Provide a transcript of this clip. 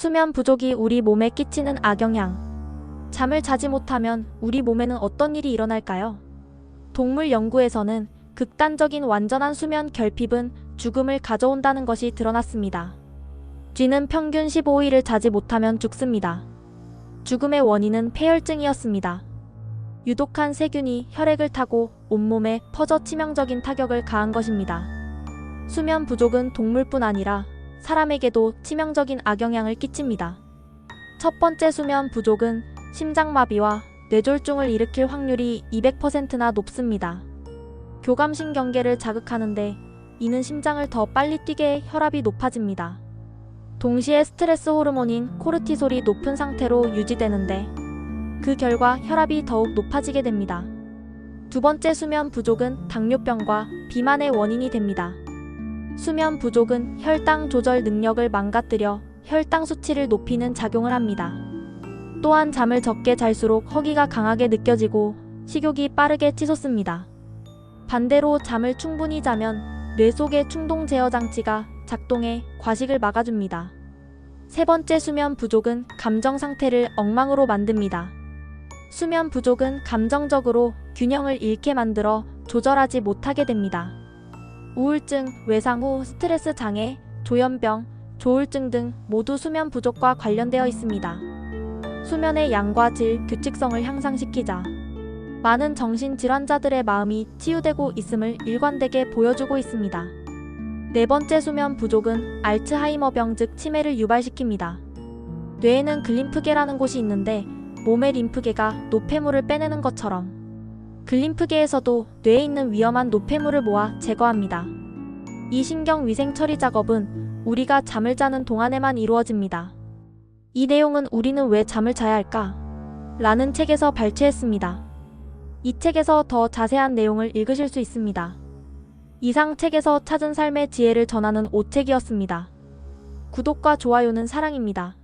수면 부족이 우리 몸에 끼치는 악영향. 잠을 자지 못하면 우리 몸에는 어떤 일이 일어날까요? 동물 연구에서는 극단적인 완전한 수면 결핍은 죽음을 가져온다는 것이 드러났습니다. 쥐는 평균 15일을 자지 못하면 죽습니다. 죽음의 원인은 폐혈증이었습니다. 유독한 세균이 혈액을 타고 온몸에 퍼져 치명적인 타격을 가한 것입니다. 수면 부족은 동물뿐 아니라 사람에게도 치명적인 악영향을 끼칩니다. 첫 번째 수면 부족은 심장마비와 뇌졸중을 일으킬 확률이 200%나 높습니다. 교감신경계를 자극하는데 이는 심장을 더 빨리 뛰게 해 혈압이 높아집니다. 동시에 스트레스 호르몬인 코르티솔이 높은 상태로 유지되는데 그 결과 혈압이 더욱 높아지게 됩니다. 두 번째 수면 부족은 당뇨병과 비만의 원인이 됩니다. 수면 부족은 혈당 조절 능력을 망가뜨려 혈당 수치를 높이는 작용을 합니다. 또한 잠을 적게 잘수록 허기가 강하게 느껴지고 식욕이 빠르게 치솟습니다. 반대로 잠을 충분히 자면 뇌 속의 충동 제어 장치가 작동해 과식을 막아줍니다. 세 번째 수면 부족은 감정 상태를 엉망으로 만듭니다. 수면 부족은 감정적으로 균형을 잃게 만들어 조절하지 못하게 됩니다. 우울증, 외상 후 스트레스 장애, 조현병, 조울증 등 모두 수면 부족과 관련되어 있습니다. 수면의 양과 질, 규칙성을 향상시키자. 많은 정신질환자들의 마음이 치유되고 있음을 일관되게 보여주고 있습니다. 네 번째 수면 부족은 알츠하이머병 즉 치매를 유발시킵니다. 뇌에는 글림프계라는 곳이 있는데 몸의 림프계가 노폐물을 빼내는 것처럼 글림프계에서도 뇌에 있는 위험한 노폐물을 모아 제거합니다. 이 신경 위생 처리 작업은 우리가 잠을 자는 동안에만 이루어집니다. 이 내용은 우리는 왜 잠을 자야 할까? 라는 책에서 발췌했습니다. 이 책에서 더 자세한 내용을 읽으실 수 있습니다. 이상 책에서 찾은 삶의 지혜를 전하는 오책이었습니다. 구독과 좋아요는 사랑입니다.